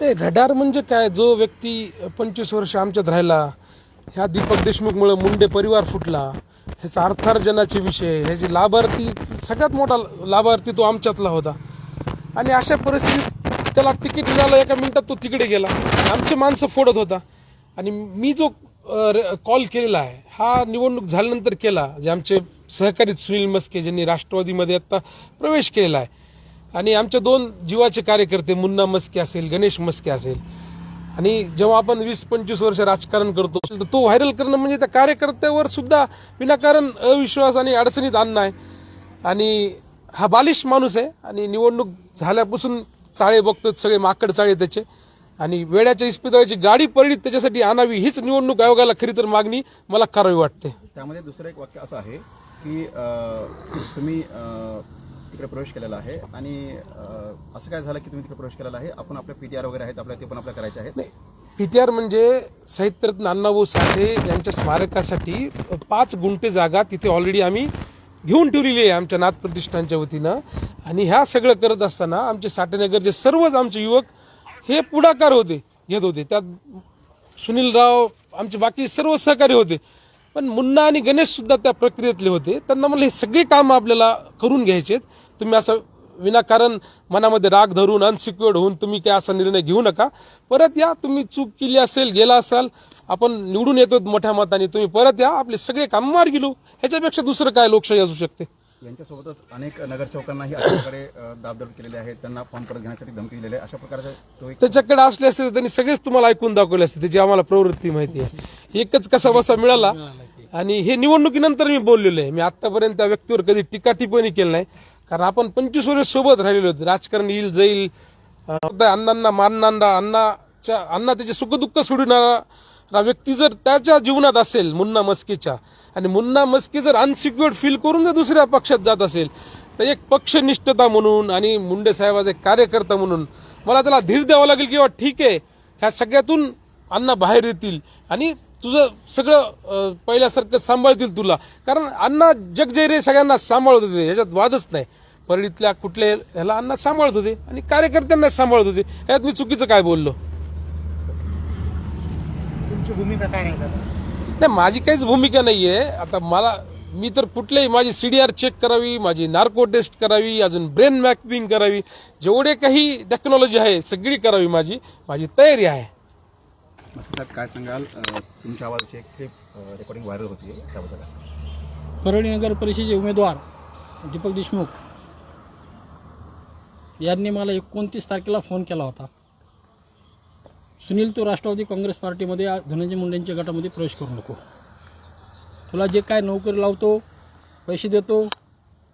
ते रडार म्हणजे काय? जो व्यक्ती पंचवीस वर्ष आमच्यात राहिला ह्या दीपक देशमुखमुळे मुंडे परिवार फुटला ह्याचा अर्थार्जनाचे विषय ह्याची लाभार्थी सगळ्यात मोठा लाभार्थी तो आमच्यातला होता. आणि अशा परिस्थितीत त्याला तिकीट मिळालं एका मिनिटात तो तिकडे गेला. आमचे माणसं फोडत होता. आणि मी जो कॉल केलेला आहे हा निवडणूक झाल्यानंतर केला जे आमचे सहकारी सुनील मस्के ज्यांनी राष्ट्रवादीमध्ये आत्ता प्रवेश केलेला आहे. आणि आमच्या दोन जीवाचे कार्यकर्ते मुन्ना मस्के असेल गणेश मस्के असेल. आणि जेव्हा आपण वीस पंचवीस वर्ष राजकारण करतो तर तो व्हायरल करणं म्हणजे त्या कार्यकर्त्यावर सुद्धा विनाकारण अविश्वास आणि अडचणीत आणणं आहे. आणि हा बालिश माणूस आहे आणि निवडणूक झाल्यापासून चाळे बघतात सगळे माकड चाळे त्याचे. आणि वेड्याच्या इस्पितळाची गाडी पडली त्याच्यासाठी आणावी हीच निवडणूक आयोगाला खरी तर मागणी मला करावी वाटते. त्यामध्ये दुसरं एक वाक्य असं आहे की तुम्ही तिकडे प्रवेश केलेला आहे. आणि असं काय झालं की तुम्ही तिकडे प्रवेश केलेला आहे? आपण आपल्या पीटीआर वगैरे आहेत आपल्या ते पण आपल्या करायचे आहेत? नाही. पीटीआर म्हणजे साहित्यरत्न अण्णाभाऊ साठे यांच्या स्मारकासाठी पाच गुंठे जागा तिथे ऑलरेडी आम्ही घेऊन ठेवलेली आहे आमच्या नाथ प्रतिष्ठानच्या वतीनं. आणि ह्या सगळं करत असताना आमचे साठेनगरचे सर्वच आमचे युवक हे पुढाकार होते घेत होते. त्यात सुनीलराव आमचे बाकी सर्व सहकारी होते. पण मुन्ना आणि गणेश सुद्धा त्या प्रक्रियेतले होते. त्यांना मला हे सगळे कामं आपल्याला करून घ्यायचे तुम्ही असं विनाकारण मनामध्ये राग धरून अनसिक्युअर्ड होऊन तुम्ही काय असा निर्णय घेऊ नका. परत या तुम्ही चूक केली असेल गेला असाल आपण निवडून येतो मोठ्या मताने तुम्ही परत या आपले सगळे काम मार गेलो ह्याच्यापेक्षा दुसरं काय लोकशाही असू शकते? यांच्यासोबतच अनेक नगरसेवकांनाही आपल्याकडे प्रकारे दाबदब केलेले आहेत. त्यांना फॉर्म परत घेण्यासाठी धमकी दिलेली आहे. अशा प्रकारचा त्याच्याकडे असले असते त्यांनी सगळेच तुम्हाला ऐकून दाखवले असते. त्याची आम्हाला प्रवृत्ती माहिती आहे. एकच कसा बसा मिळाला आणि हे निवडणुकीनंतर मी बोललेलो आहे. मी आतापर्यंत त्या व्यक्तीवर कधी टीका टिप्पणी केली नाही. कारण आपण पंचवीस वर्ष सोबत राहिलेलो होतो. राजकारण येईल जाईल. अण्णांना मानणारा अण्णाच्या अण्णा त्याचे सुखदुःख सोडणारा व्यक्ती जर त्याच्या जीवनात असेल मुन्ना मस्कीच्या आणि मुन्ना मस्की जर अनसिक्युअर्ड फील करून जर दुसऱ्या पक्षात जात असेल तर एक पक्षनिष्ठता म्हणून आणि मुंडे साहेबाचा कार्यकर्ता म्हणून मला त्याला धीर द्यावा लागेल किंवा ठीक आहे ह्या सगळ्यातून अण्णा बाहेर येतील आणि तुझं सगळं पहिल्यासारखं सांभाळतील तुला. कारण अण्णा जगजैरे सगळ्यांना सांभाळत होते ह्याच्यात वादच नाही. परळीतल्या कुठल्या ह्याला अण्णा सांभाळत होते आणि कार्यकर्त्यांना सांभाळत होते. ह्यात मी चुकीचं काय बोललो? तुमची भूमिका काय आहे? नाही माझी काहीच भूमिका नाहीये. आता मला मी तर कुठल्याही माझी सीडीआर चेक करावी माझी नार्को टेस्ट करावी अजून ब्रेन मॅपिंग करावी जेवढे काही टेक्नॉलॉजी आहे सगळी करावी माझी. माझी तयारी आहे. साहेब काय सांगाल? तुमच्या आवाजाची एक क्लिप रेकॉर्डिंग व्हायरल होती त्याबद्दल काय सांगाल परळी नगर परिषदेचे उमेदवार दीपक देशमुख यांनी मला एकोणतीस तारखेला फोन केला होता. सुनील तू राष्ट्रवादी काँग्रेस पार्टीमध्ये धनंजय मुंडेंच्या गटामध्ये प्रवेश करू नको. तुला जे काय नोकरी लावतो पैसे देतो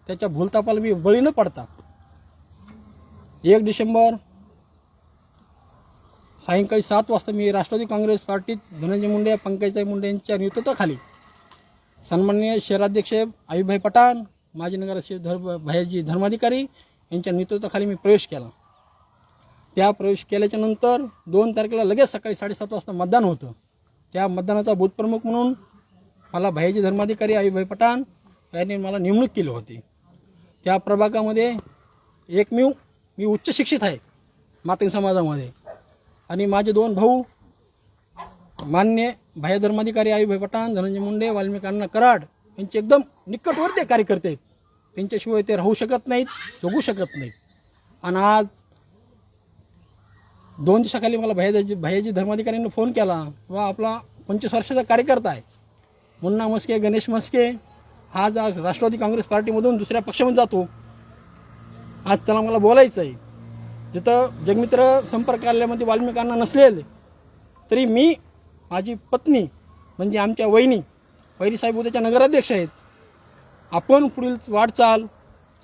त्याच्या भूलतापाला मी बळी न पडता एक डिसेंबर सायंकाळी सात वाजता मी राष्ट्रवादी काँग्रेस पार्टीत धनंजय मुंडे पंकजताई मुंडे यांच्या नेतृत्वाखाली सन्माननीय शहराध्यक्ष आयुभाई पठाण माजी नगराध्यक्ष धर्म भैयाजी धर्माधिकारी यांच्या नेतृत्वाखाली मी प्रवेश केला. त्या प्रवेश केल्याच्यानंतर दोन तारखेला लगेच सकाळी साडेसात वाजता मतदान होतं. त्या मतदानाचा बूथप्रमुख म्हणून मला भैयाजी धर्माधिकारी आईभाई पठाण यांनी मला नेमणूक केली होती. त्या प्रभागामध्ये एकमेव मी उच्च शिक्षित आहे मातंग समाजामध्ये. आणि माझे दोन भाऊ मान्य भाया धर्माधिकारी आयुभाई पठाण धनंजय मुंडे वाल्मिकांना कराड यांचे एकदम निकटवर्ते कार्यकर्ते आहेत. त्यांच्याशिवाय ते राहू शकत नाहीत जगू शकत नाहीत. आणि आज दोन दिवसाखाली मला भैयाजी भैयाजी धर्माधिकाऱ्यांनी फोन केला. व आपला पंचवीस वर्षाचा कार्यकर्ता आहे. मुन्ना मस्के गणेश मस्के हा आज राष्ट्रवादी काँग्रेस पार्टीमधून दुसऱ्या पक्षामध्ये जातो. आज त्याला मला बोलायचं आहे जिथं जगमित्र संपर्क कार्यालयामध्ये वाल्मिकांना नसलेले तरी मी माझी पत्नी म्हणजे आमच्या वहिनी वहिनी साहेब उद्याच्या नगराध्यक्ष आहेत. आपण पुढील वाटचाल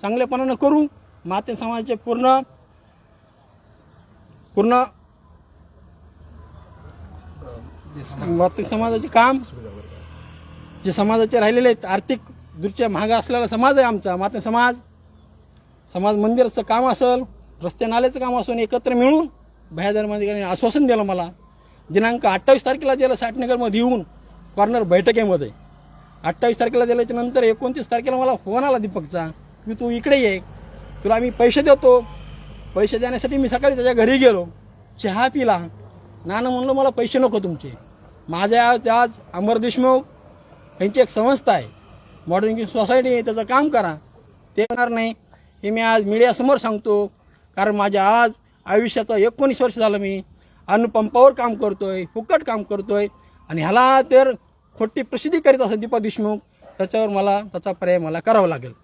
चांगल्यापणानं करू. माते समाजाचे पूर्ण पूर्ण माते समाजाचे काम? जे समाजाचे राहिलेले आहेत आर्थिक दृष्ट्या महागा असलेला समाज आहे आमचा. माते समाज समाज मंदिराचं काम असेल रस्ते नाल्याचं काम असून एकत्र मिळून भयाधर्माधिकाऱ्यांनी आश्वासन दिलं मला. दिनांक अठ्ठावीस तारखेला दिलं साठनगरमध्ये येऊन कॉर्नर बैठकीमध्ये. अठ्ठावीस तारखेला दिल्याच्या नंतर एकोणतीस तारखेला मला फोन आला दीपकचा की तू इकडे ये तुला आम्ही पैसे देतो. पैसे देण्यासाठी मी सकाळी त्याच्या घरी गेलो. चहा पिला. नानं म्हणलं मला पैसे नको तुमचे. माझ्या आज आज अमर देशमुख यांची एक संस्था आहे. मॉडर्न सोसायटी आहे. त्याचं काम करा. ते होणार नाही. हे मी आज मीडियासमोर सांगतो. कारण माझ्या आज आयुष्याचं एकोणीस वर्ष झालं मी अन्नपंपावर काम करतो आहे फुकट काम करतो आहे आणि ह्याला तर खोटी प्रसिद्धी करीत असं दीपक देशमुख. त्याच्यावर मला त्याचा पर्याय मला करावा लागेल.